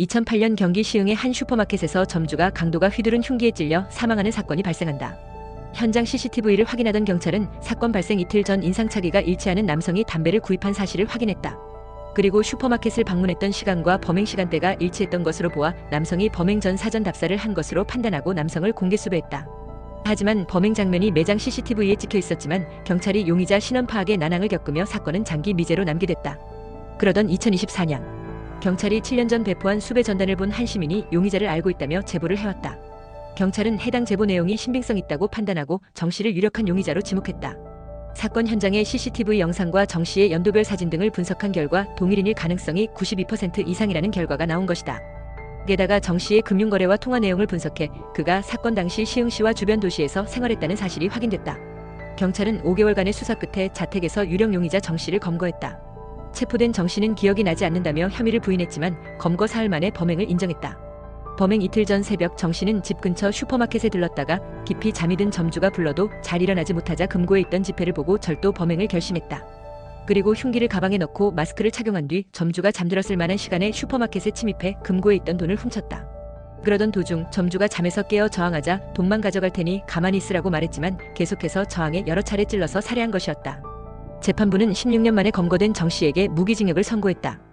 2008년 경기 시흥의 한 슈퍼마켓에서 점주가 강도가 휘두른 흉기에 찔려 사망하는 사건이 발생한다. 현장 CCTV를 확인하던 경찰은 사건 발생 이틀 전 인상착의가 일치하는 남성이 담배를 구입한 사실을 확인했다. 그리고 슈퍼마켓을 방문했던 시간과 범행 시간대가 일치했던 것으로 보아 남성이 범행 전 사전 답사를 한 것으로 판단하고 남성을 공개 수배했다. 하지만 범행 장면이 매장 CCTV에 찍혀 있었지만 경찰이 용의자 신원 파악에 난항을 겪으며 사건은 장기 미제로 남기됐다. 그러던 2024년 경찰이 7년 전 배포한 수배 전단을 본 한 시민이 용의자를 알고 있다며 제보를 해왔다. 경찰은 해당 제보 내용이 신빙성 있다고 판단하고 정 씨를 유력한 용의자로 지목했다. 사건 현장의 CCTV 영상과 정 씨의 연도별 사진 등을 분석한 결과 동일인일 가능성이 92% 이상이라는 결과가 나온 것이다. 게다가 정 씨의 금융거래와 통화 내용을 분석해 그가 사건 당시 시흥시와 주변 도시에서 생활했다는 사실이 확인됐다. 경찰은 5개월간의 수사 끝에 자택에서 유령 용의자 정 씨를 검거했다. 체포된 정 씨는 기억이 나지 않는다며 혐의를 부인했지만 검거 사흘 만에 범행을 인정했다. 범행 이틀 전 새벽 정 씨는 집 근처 슈퍼마켓에 들렀다가 깊이 잠이 든 점주가 불러도 잘 일어나지 못하자 금고에 있던 지폐를 보고 절도 범행을 결심했다. 그리고 흉기를 가방에 넣고 마스크를 착용한 뒤 점주가 잠들었을 만한 시간에 슈퍼마켓에 침입해 금고에 있던 돈을 훔쳤다. 그러던 도중 점주가 잠에서 깨어 저항하자 돈만 가져갈 테니 가만히 있으라고 말했지만 계속해서 저항에 여러 차례 찔러서 살해한 것이었다. 재판부는 16년 만에 검거된 정 씨에게 무기징역을 선고했다.